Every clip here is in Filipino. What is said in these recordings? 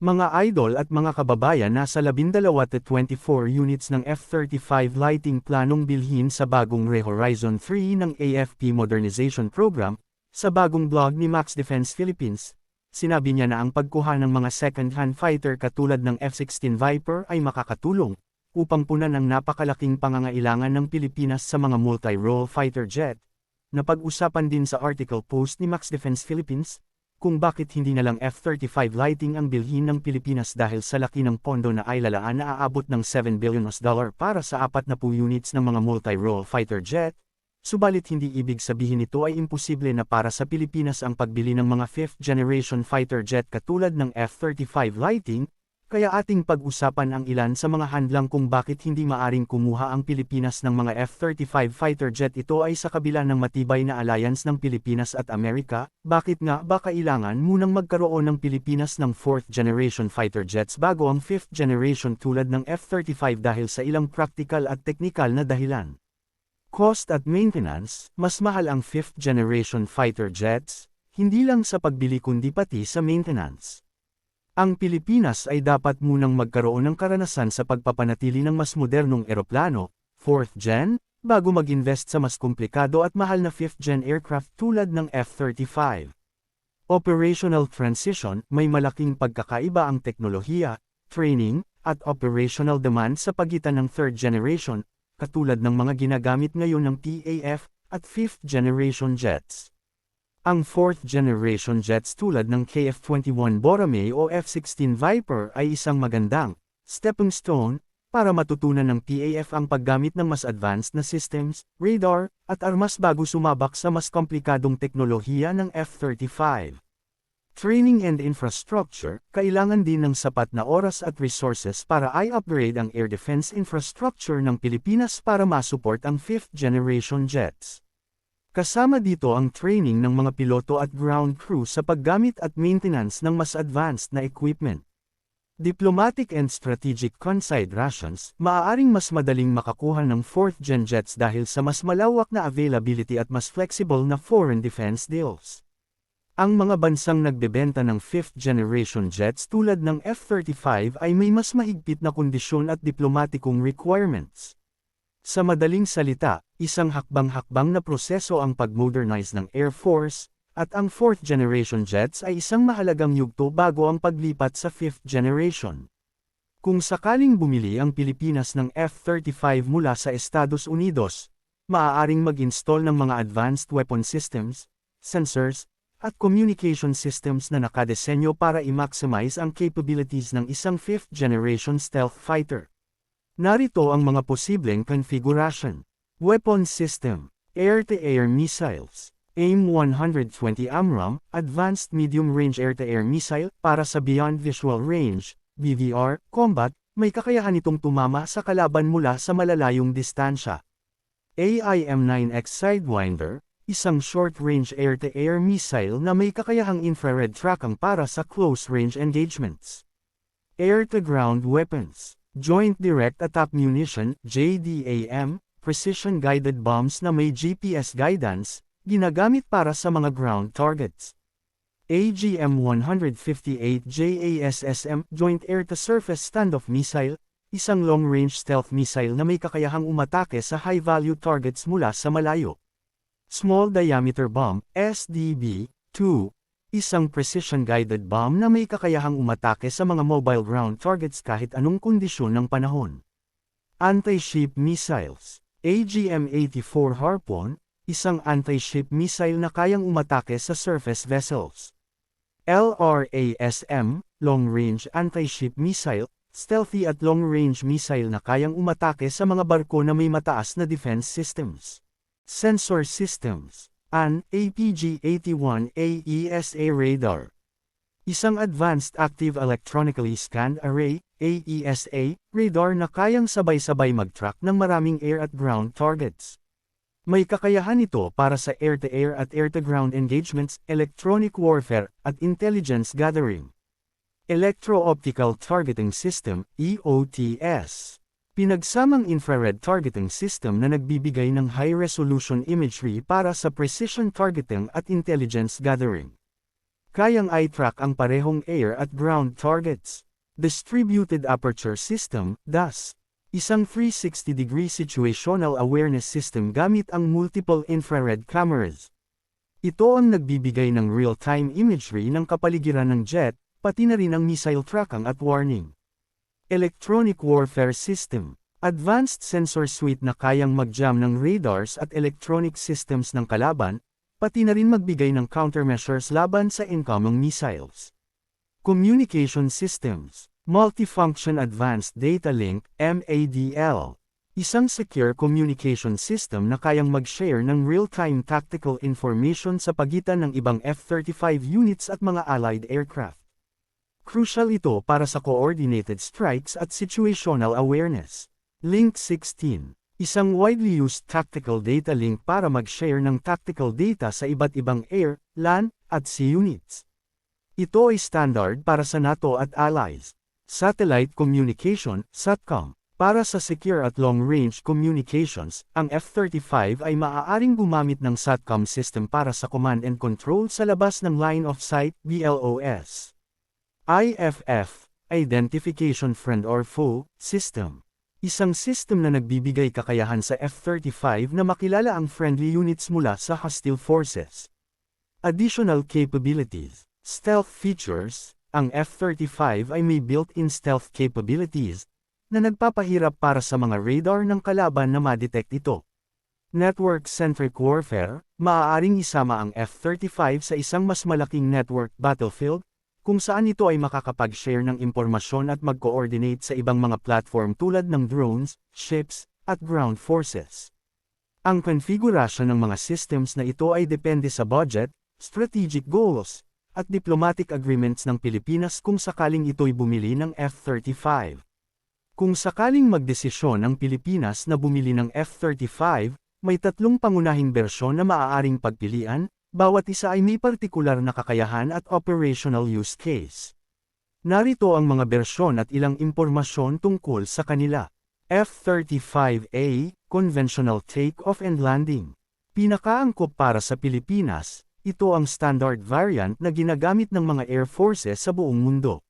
Mga idol at mga kababayan nasa 12 at 24 units ng F-35 lighting planong bilhin sa bagong Re-Horizon 3 ng AFP Modernization Program, sa bagong blog ni Max Defense Philippines, sinabi niya na ang pagkuha ng mga second-hand fighter katulad ng F-16 Viper ay makakatulong, upang punan ang napakalaking pangangailangan ng Pilipinas sa mga multi-role fighter jet. Napag-usapan din sa article post ni Max Defense Philippines, kung bakit hindi na lang F-35 lighting ang bilhin ng Pilipinas dahil sa laki ng pondo na ay lalaan na aabot ng 7 billion US dollar para sa 40 units ng mga multi-role fighter jet, subalit hindi ibig sabihin nito ay imposible na para sa Pilipinas ang pagbili ng mga 5th generation fighter jet katulad ng F-35 lighting, kaya ating pag-usapan ang ilan sa mga handlang kung bakit hindi maaring kumuha ang Pilipinas ng mga F-35 fighter jet ito ay sa kabila ng matibay na alliance ng Pilipinas at Amerika, bakit nga ba kailangan munang magkaroon ng Pilipinas ng 4th generation fighter jets bago ang 5th generation tulad ng F-35 dahil sa ilang practical at technical na dahilan. Cost at maintenance, mas mahal ang 5th generation fighter jets, hindi lang sa pagbili kundi pati sa maintenance. Ang Pilipinas ay dapat munang magkaroon ng karanasan sa pagpapanatili ng mas modernong eroplano, 4th gen, bago mag-invest sa mas komplikado at mahal na 5th gen aircraft tulad ng F-35. Operational transition, may malaking pagkakaiba ang teknolohiya, training, at operational demand sa pagitan ng 3rd generation, katulad ng mga ginagamit ngayon ng PAF at 5th generation jets. Ang 4th generation jets tulad ng KF-21 Borame o F-16 Viper ay isang magandang stepping stone para matutunan ng PAF ang paggamit ng mas advanced na systems, radar, at armas bago sumabak sa mas komplikadong teknolohiya ng F-35. Training and infrastructure, kailangan din ng sapat na oras at resources para i-upgrade ang air defense infrastructure ng Pilipinas para masupport ang 5th generation jets. Kasama dito ang training ng mga piloto at ground crew sa paggamit at maintenance ng mas advanced na equipment. Diplomatic and strategic considerations, maaaring mas madaling makakuha ng 4th gen jets dahil sa mas malawak na availability at mas flexible na foreign defense deals. Ang mga bansang nagbebenta ng 5th generation jets tulad ng F-35 ay may mas mahigpit na kondisyon at diplomatikong requirements. Sa madaling salita, isang hakbang-hakbang na proseso ang pag-modernize ng Air Force, at ang 4th generation jets ay isang mahalagang yugto bago ang paglipat sa 5th generation. Kung sakaling bumili ang Pilipinas ng F-35 mula sa Estados Unidos, maaaring mag-install ng mga advanced weapon systems, sensors, at communication systems na nakadesenyo para i-maximize ang capabilities ng isang 5th generation stealth fighter. Narito ang mga posibleng configuration. Weapon System Air-to-Air Missiles AIM-120 AMRAAM, Advanced Medium Range Air-to-Air Missile, para sa Beyond Visual Range, BVR, Combat, may kakayahan itong tumama sa kalaban mula sa malalayong distansya. AIM-9X Sidewinder, isang short-range air-to-air missile na may kakayahang infrared tracking para sa close-range engagements. Air-to-ground weapons Joint Direct Attack Munition, JDAM, precision-guided bombs na may GPS guidance, ginagamit para sa mga ground targets. AGM-158 JASSM, Joint Air-to-Surface Standoff Missile, isang long-range stealth missile na may kakayahang umatake sa high-value targets mula sa malayo. Small Diameter Bomb, SDB, 2, Isang precision-guided bomb na may kakayahang umatake sa mga mobile ground targets kahit anong kondisyon ng panahon. Anti-ship missiles AGM-84 Harpoon, isang anti-ship missile na kayang umatake sa surface vessels. LRASM, long-range anti-ship missile, stealthy at long-range missile na kayang umatake sa mga barko na may mataas na defense systems. Sensor systems an APG-81 AESA radar. Isang Advanced Active Electronically Scanned Array, AESA, radar na kayang sabay-sabay mag-track ng maraming air at ground targets. May kakayahan ito para sa air-to-air -air at air-to-ground engagements, electronic warfare, at intelligence gathering. Electro-Optical Targeting System, EOTS Pinagsamang infrared targeting system na nagbibigay ng high-resolution imagery para sa precision targeting at intelligence gathering. Kayang i-track ang parehong air at ground targets. Distributed Aperture System, DAS. Isang 360-degree situational awareness system gamit ang multiple infrared cameras. Ito ang nagbibigay ng real-time imagery ng kapaligiran ng jet, pati na rin ang missile tracking at warning. Electronic Warfare System Advanced sensor suite na kayang mag-jam ng radars at electronic systems ng kalaban, pati na rin magbigay ng countermeasures laban sa incoming missiles. Communication Systems Multifunction Advanced Data Link, MADL. Isang secure communication system na kayang mag-share ng real-time tactical information sa pagitan ng ibang F-35 units at mga allied aircraft. Crucial ito para sa coordinated strikes at situational awareness. Link 16. Isang widely used tactical data link para mag-share ng tactical data sa iba't ibang air, land, at sea units. Ito ay standard para sa NATO at allies. Satellite Communication, SATCOM. Para sa secure at long-range communications, ang F-35 ay maaaring gumamit ng SATCOM system para sa command and control sa labas ng line of sight, BLOS. IFF, Identification Friend or Foe, System. Isang system na nagbibigay kakayahan sa F-35 na makilala ang friendly units mula sa hostile forces. Additional capabilities, stealth features, ang F-35 ay may built-in stealth capabilities, na nagpapahirap para sa mga radar ng kalaban na ma-detect ito. Network-centric warfare, maaaring isama ang F-35 sa isang mas malaking network battlefield, kung saan ito ay makakapag-share ng impormasyon at mag-coordinate sa ibang mga platform tulad ng drones, ships, at ground forces. Ang konfigurasyon ng mga systems na ito ay depende sa budget, strategic goals, at diplomatic agreements ng Pilipinas kung sakaling ito'y bumili ng F-35. Kung sakaling magdesisyon ang Pilipinas na bumili ng F-35, may tatlong pangunahing bersyon na maaaring pagpilian, bawat isa ay may partikular na kakayahan at operational use case. Narito ang mga bersyon at ilang impormasyon tungkol sa kanila. F-35A, Conventional Take-Off and Landing. Pinakaangkop para sa Pilipinas, ito ang standard variant na ginagamit ng mga air forces sa buong mundo.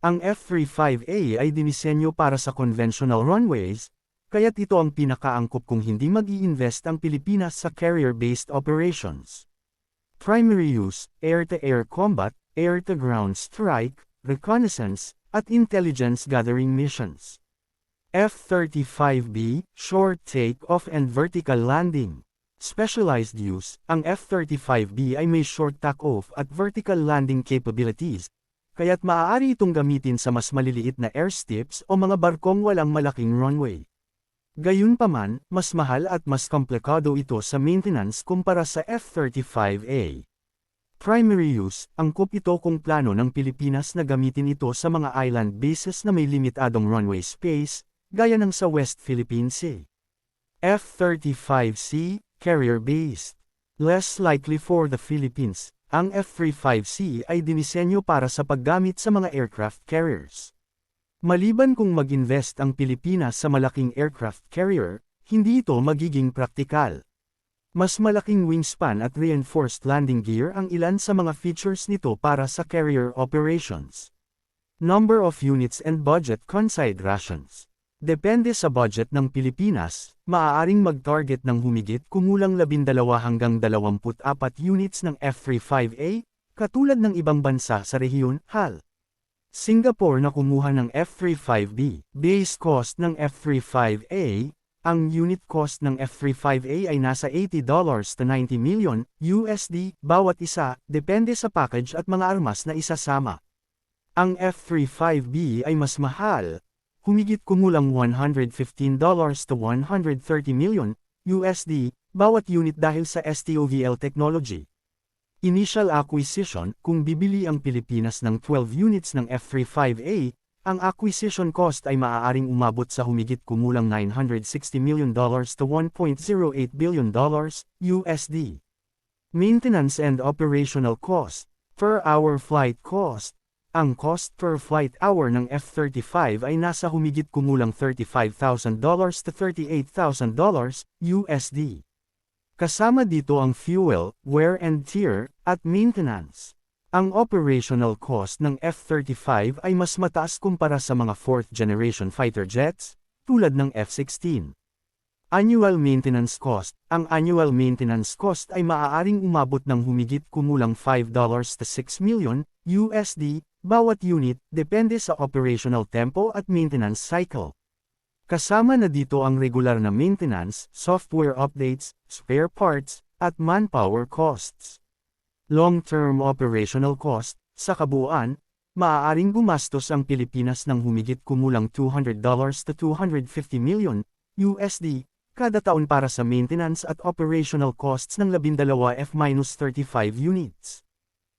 Ang F-35A ay dinisenyo para sa conventional runways, kaya't ito ang pinakaangkop kung hindi mag invest ang Pilipinas sa carrier-based operations. Primary use, air-to-air -air combat, air-to-ground strike, reconnaissance, at intelligence gathering missions. F-35B, short take-off and vertical landing. Specialized use, ang F-35B ay may short takeoff at vertical landing capabilities, kaya't maaari itong gamitin sa mas maliliit na airstrips o mga barkong walang malaking runway. Gayunpaman, mas mahal at mas komplikado ito sa maintenance kumpara sa F-35A. Primary use, angkop ito kung plano ng Pilipinas na gamitin ito sa mga island bases na may limitadong runway space, gaya ng sa West Philippine Sea. F-35C, carrier-based. Less likely for the Philippines, ang F-35C ay dinisenyo para sa paggamit sa mga aircraft carriers. Maliban kung mag-invest ang Pilipinas sa malaking aircraft carrier, hindi ito magiging praktikal. Mas malaking wingspan at reinforced landing gear ang ilan sa mga features nito para sa carrier operations. Number of units and budget considerations. Depende sa budget ng Pilipinas, maaaring mag-target ng humigit kumulang 12 hanggang 24 units ng F-35A, katulad ng ibang bansa sa rehiyon, HAL. Singapore na kumuha ng F-35B. Base cost ng F-35A, ang unit cost ng F-35A ay nasa $80 to 90 million USD bawat isa, depende sa package at mga armas na isasama. Ang F-35B ay mas mahal, humigit kumulang $115 to 130 million USD bawat unit dahil sa STOVL technology. Initial acquisition, kung bibili ang Pilipinas ng 12 units ng F-35A, ang acquisition cost ay maaaring umabot sa humigit kumulang $960 million to $1.08 billion USD. Maintenance and operational cost, per hour flight cost, ang cost per flight hour ng F-35 ay nasa humigit kumulang $35,000 to $38,000 USD. Kasama dito ang fuel, wear and tear, at maintenance. Ang operational cost ng F-35 ay mas mataas kumpara sa mga 4th generation fighter jets, tulad ng F-16. Annual maintenance cost Ang annual maintenance cost ay maaaring umabot ng humigit kumulang $5 to 6 million USD bawat unit depende sa operational tempo at maintenance cycle. Kasama na dito ang regular na maintenance, software updates, spare parts, at manpower costs. Long-term operational cost, sa kabuuan, maaaring gumastos ang Pilipinas ng humigit kumulang $200 to 250 million USD kada taon para sa maintenance at operational costs ng 12 F-35 units.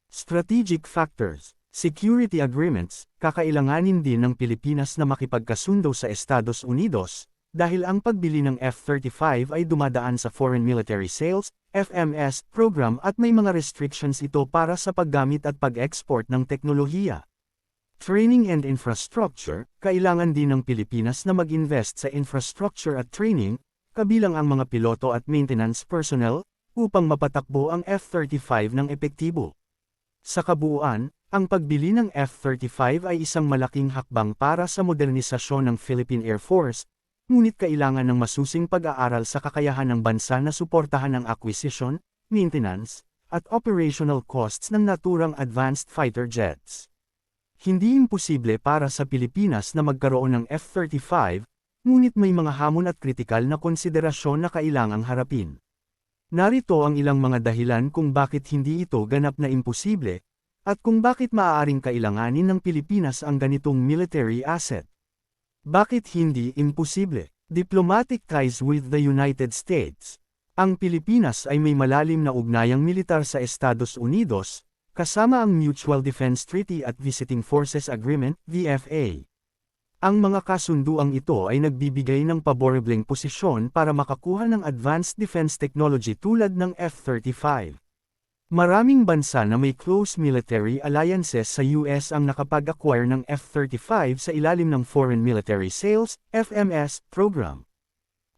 Strategic factors Security agreements, kakailanganin din ng Pilipinas na makipagkasundo sa Estados Unidos, dahil ang pagbili ng F-35 ay dumadaan sa Foreign Military Sales, FMS, program at may mga restrictions ito para sa paggamit at pag-export ng teknolohiya. Training and infrastructure, kailangan din ng Pilipinas na mag-invest sa infrastructure at training, kabilang ang mga piloto at maintenance personnel, upang mapatakbo ang F-35 ng epektibo. Sa kabuuan, ang pagbili ng F-35 ay isang malaking hakbang para sa modernisasyon ng Philippine Air Force, ngunit kailangan ng masusing pag-aaral sa kakayahan ng bansa na suportahan ang acquisition, maintenance, at operational costs ng naturang advanced fighter jets. Hindi imposible para sa Pilipinas na magkaroon ng F-35, Ngunit may mga hamon at kritikal na konsiderasyon na kailangang harapin. Narito ang ilang mga dahilan kung bakit hindi ito ganap na imposible, at kung bakit maaaring kailanganin ng Pilipinas ang ganitong military asset. Bakit hindi imposible? Diplomatic ties with the United States. Ang Pilipinas ay may malalim na ugnayang militar sa Estados Unidos, kasama ang Mutual Defense Treaty at Visiting Forces Agreement, VFA. Ang mga kasunduang ito ay nagbibigay ng paborableng posisyon para makakuha ng advanced defense technology tulad ng F-35. Maraming bansa na may close military alliances sa US ang nakapag-acquire ng F-35 sa ilalim ng Foreign Military Sales, FMS, program.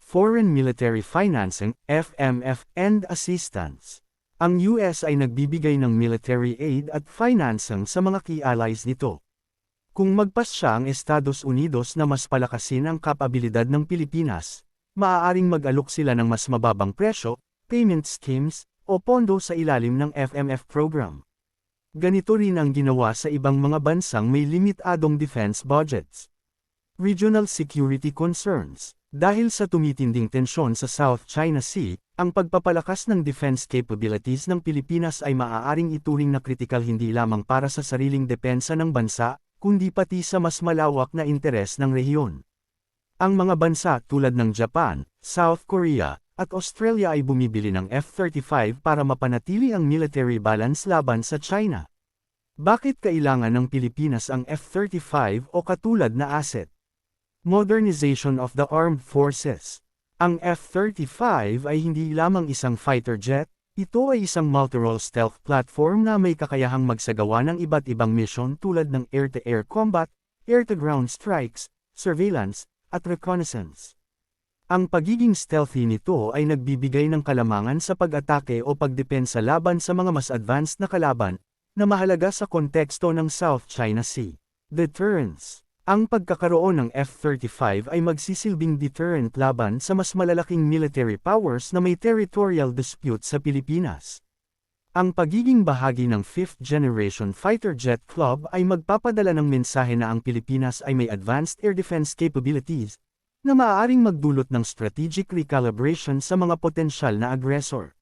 Foreign Military Financing, FMF, and Assistance. Ang US ay nagbibigay ng military aid at financing sa mga key allies nito. Kung magpasya ang Estados Unidos na mas palakasin ang kapabilidad ng Pilipinas, maaaring mag-alok sila ng mas mababang presyo, payment schemes, o pondo sa ilalim ng FMF program. Ganito rin ang ginawa sa ibang mga bansang may limitadong defense budgets. Regional security concerns Dahil sa tumitinding tensyon sa South China Sea, ang pagpapalakas ng defense capabilities ng Pilipinas ay maaaring ituring na kritikal hindi lamang para sa sariling depensa ng bansa, kundi pati sa mas malawak na interes ng rehiyon. Ang mga bansa tulad ng Japan, South Korea, at Australia ay bumibili ng F-35 para mapanatili ang military balance laban sa China. Bakit kailangan ng Pilipinas ang F-35 o katulad na asset? Modernization of the Armed Forces Ang F-35 ay hindi lamang isang fighter jet, ito ay isang multi-role stealth platform na may kakayahang magsagawa ng iba't ibang misyon tulad ng air-to-air -air combat, air-to-ground strikes, surveillance, at reconnaissance. Ang pagiging stealthy nito ay nagbibigay ng kalamangan sa pag-atake o pagdepensa laban sa mga mas advanced na kalaban, na mahalaga sa konteksto ng South China Sea. Deterrence ang pagkakaroon ng F-35 ay magsisilbing deterrent laban sa mas malalaking military powers na may territorial dispute sa Pilipinas. Ang pagiging bahagi ng 5th Generation Fighter Jet Club ay magpapadala ng mensahe na ang Pilipinas ay may advanced air defense capabilities, na maaaring magdulot ng strategic recalibration sa mga potensyal na aggressor.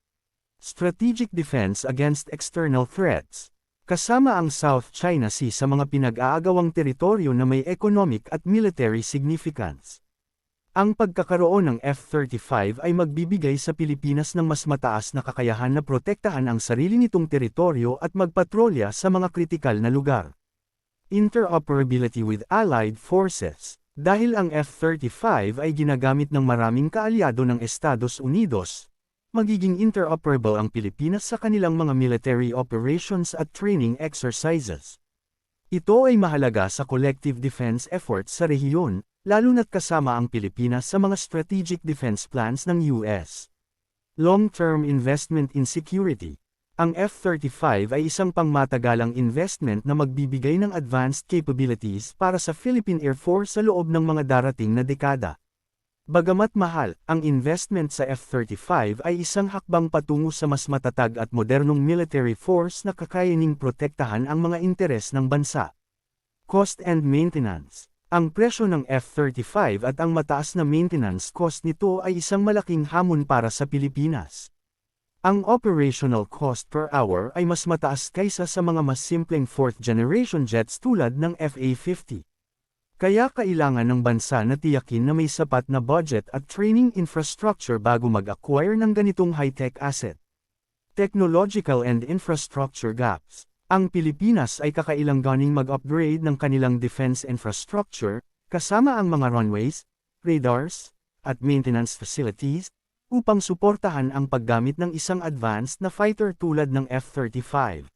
Strategic defense against external threats Kasama ang South China Sea sa mga pinag-aagawang teritoryo na may economic at military significance. Ang pagkakaroon ng F-35 ay magbibigay sa Pilipinas ng mas mataas na kakayahan na protektahan ang sarili nitong teritoryo at magpatrolya sa mga kritikal na lugar. Interoperability with Allied Forces Dahil ang F-35 ay ginagamit ng maraming kaalyado ng Estados Unidos, magiging interoperable ang Pilipinas sa kanilang mga military operations at training exercises. Ito ay mahalaga sa collective defense efforts sa rehiyon, lalo na't kasama ang Pilipinas sa mga strategic defense plans ng US. Long-term investment in security Ang F-35 ay isang pangmatagalang investment na magbibigay ng advanced capabilities para sa Philippine Air Force sa loob ng mga darating na dekada. Bagamat mahal, ang investment sa F-35 ay isang hakbang patungo sa mas matatag at modernong military force na kakayaning protektahan ang mga interes ng bansa. Cost and Maintenance Ang presyo ng F-35 at ang mataas na maintenance cost nito ay isang malaking hamon para sa Pilipinas. Ang operational cost per hour ay mas mataas kaysa sa mga mas simpleng fourth-generation jets tulad ng FA-50. Kaya kailangan ng bansa na tiyakin na may sapat na budget at training infrastructure bago mag-acquire ng ganitong high-tech asset. Technological and infrastructure gaps Ang Pilipinas ay kakailanganing mag-upgrade ng kanilang defense infrastructure, kasama ang mga runways, radars, at maintenance facilities, upang suportahan ang paggamit ng isang advanced na fighter tulad ng F-35.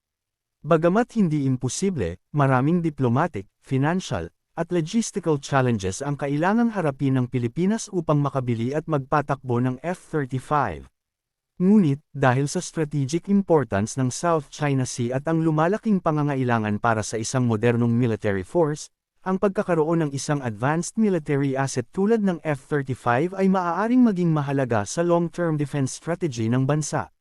Bagamat hindi imposible, maraming diplomatic, financial, at logistical challenges ang kailangang harapin ng Pilipinas upang makabili at magpatakbo ng F-35. Ngunit, dahil sa strategic importance ng South China Sea at ang lumalaking pangangailangan para sa isang modernong military force, ang pagkakaroon ng isang advanced military asset tulad ng F-35 ay maaaring maging mahalaga sa long-term defense strategy ng bansa.